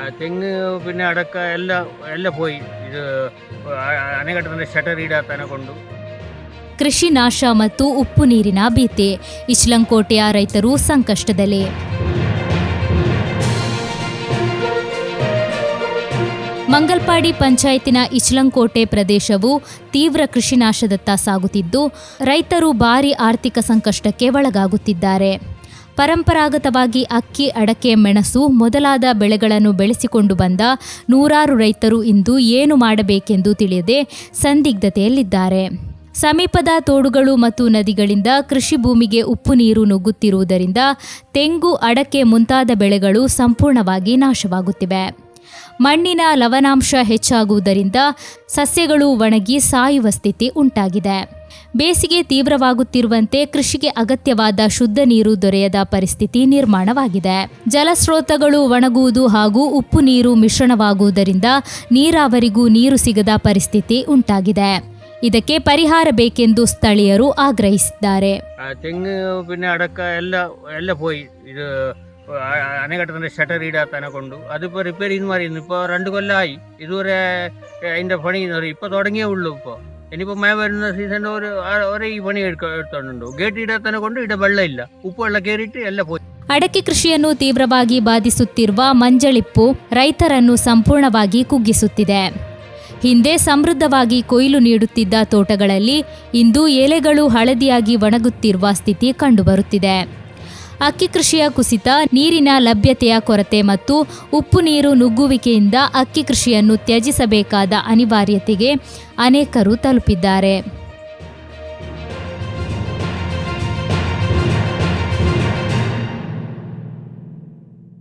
ആ, തെങ്ങ് പിന്നെ അടക്ക എല്ലാം എല്ലാം പോയി ഇത് അണക്കെട്ടിൻ്റെ ഷട്ടർ ഇടാത്തനെ കൊണ്ടു ಕೃಷಿ ನಾಶ ಮತ್ತು ಉಪ್ಪು ನೀರಿನ ಭೀತಿ ಇಚ್ಲಂಕೋಟೆಯ ರೈತರು ಸಂಕಷ್ಟದಲ್ಲಿ ಮಂಗಲ್ಪಾಡಿ ಪಂಚಾಯತಿನ ಇಚ್ಲಂಕೋಟೆ ಪ್ರದೇಶವು ತೀವ್ರ ಕೃಷಿ ನಾಶದತ್ತ ಸಾಗುತ್ತಿದ್ದು ರೈತರು ಭಾರಿ ಆರ್ಥಿಕ ಸಂಕಷ್ಟಕ್ಕೆ ಒಳಗಾಗುತ್ತಿದ್ದಾರೆ ಪರಂಪರಾಗತವಾಗಿ ಅಕ್ಕಿ, ಅಡಕೆ, ಮೆಣಸು ಮೊದಲಾದ ಬೆಳೆಗಳನ್ನು ಬೆಳೆಸಿಕೊಂಡು ಬಂದ ನೂರಾರು ರೈತರು ಇಂದು ಏನು ಮಾಡಬೇಕೆಂದು ತಿಳಿಯದೆ ಸಂದಿಗ್ಧತೆಯಲ್ಲಿದ್ದಾರೆ. ಸಮೀಪದ ತೋಡುಗಳು ಮತ್ತು ನದಿಗಳಿಂದ ಕೃಷಿ ಭೂಮಿಗೆ ಉಪ್ಪು ನೀರು ನುಗ್ಗುತ್ತಿರುವುದರಿಂದ ತೆಂಗು, ಅಡಕೆ ಮುಂತಾದ ಬೆಳೆಗಳು ಸಂಪೂರ್ಣವಾಗಿ ನಾಶವಾಗುತ್ತಿವೆ. ಮಣ್ಣಿನ ಲವಣಾಂಶ ಹೆಚ್ಚಾಗುವುದರಿಂದ ಸಸ್ಯಗಳು ಒಣಗಿ ಸಾಯುವ ಸ್ಥಿತಿ ಉಂಟಾಗಿದೆ. ಬೇಸಿಗೆ ತೀವ್ರವಾಗುತ್ತಿರುವಂತೆ ಕೃಷಿಗೆ ಅಗತ್ಯವಾದ ಶುದ್ಧ ನೀರು ದೊರೆಯದ ಪರಿಸ್ಥಿತಿ ನಿರ್ಮಾಣವಾಗಿದೆ. ಜಲಸ್ರೋತಗಳು ಒಣಗುವುದು ಹಾಗೂ ಉಪ್ಪು ನೀರು ಮಿಶ್ರಣವಾಗುವುದರಿಂದ ನೀರಾವರಿಗೂ ನೀರು ಸಿಗದ ಪರಿಸ್ಥಿತಿ ಉಂಟಾಗಿದೆ. ಇದಕ್ಕೆ ಪರಿಹಾರ ಬೇಕೆಂದು ಸ್ಥಳೀಯರು ಆಗ್ರಹಿಸಿದ್ದಾರೆ. ತೆಂಗಿನ ಅಡಕ ಎಲ್ಲ ಎಲ್ಲ ಪೋಯಿ ಇದು അനഘട്ടത്തിൻ്റെ ഷട്ടർ ഈടാത്തനെ കൊണ്ടു അതിപ്പോൾ റിപ്പയർ ചെയ്ത് ಇಪ್ಪ ಉಳ್ಳು ಇಪ್ಪ ഇനിയിപ്പോൾ മഴ വരുന്ന സീസണിൽ ഒരു ആ- ഒരേ ഈ പണി എടുക്ക എടുത്തോണ്ടുണ്ടോ ഗേറ്റ് ഇടാത്തനെ കൊണ്ട് ഇവിടെ വെള്ളമില്ല ഉപ്പ് വെള്ളം കയറിയിട്ട് എല്ലാം പോയി ಅಡಕೆ ಕೃಷಿಯನ್ನು ತೀವ್ರವಾಗಿ ಬಾಧಿಸುತ್ತಿರುವ ಮಂಜಳಿಪ್ಪು ರೈತರನ್ನು ಸಂಪೂರ್ಣವಾಗಿ ಕುಗ್ಗಿಸುತ್ತಿದೆ ಹಿಂದೆ ಸಮೃದ್ಧವಾಗಿ ಕೊಯ್ಲು ನೀಡುತ್ತಿದ್ದ ತೋಟಗಳಲ್ಲಿ ಇಂದು ಎಲೆಗಳು ಹಳದಿಯಾಗಿ ಒಣಗುತ್ತಿರುವ ಸ್ಥಿತಿ ಕಂಡುಬರುತ್ತಿದೆ ಅಕ್ಕಿ ಕೃಷಿಯ ಕುಸಿತ, ನೀರಿನ ಲಭ್ಯತೆಯ ಕೊರತೆ ಮತ್ತು ಉಪ್ಪು ನೀರು ನುಗ್ಗುವಿಕೆಯಿಂದ ಅಕ್ಕಿ ಕೃಷಿಯನ್ನು ತ್ಯಜಿಸಬೇಕಾದ ಅನಿವಾರ್ಯತೆಗೆ ಅನೇಕರು ತಲುಪಿದ್ದಾರೆ.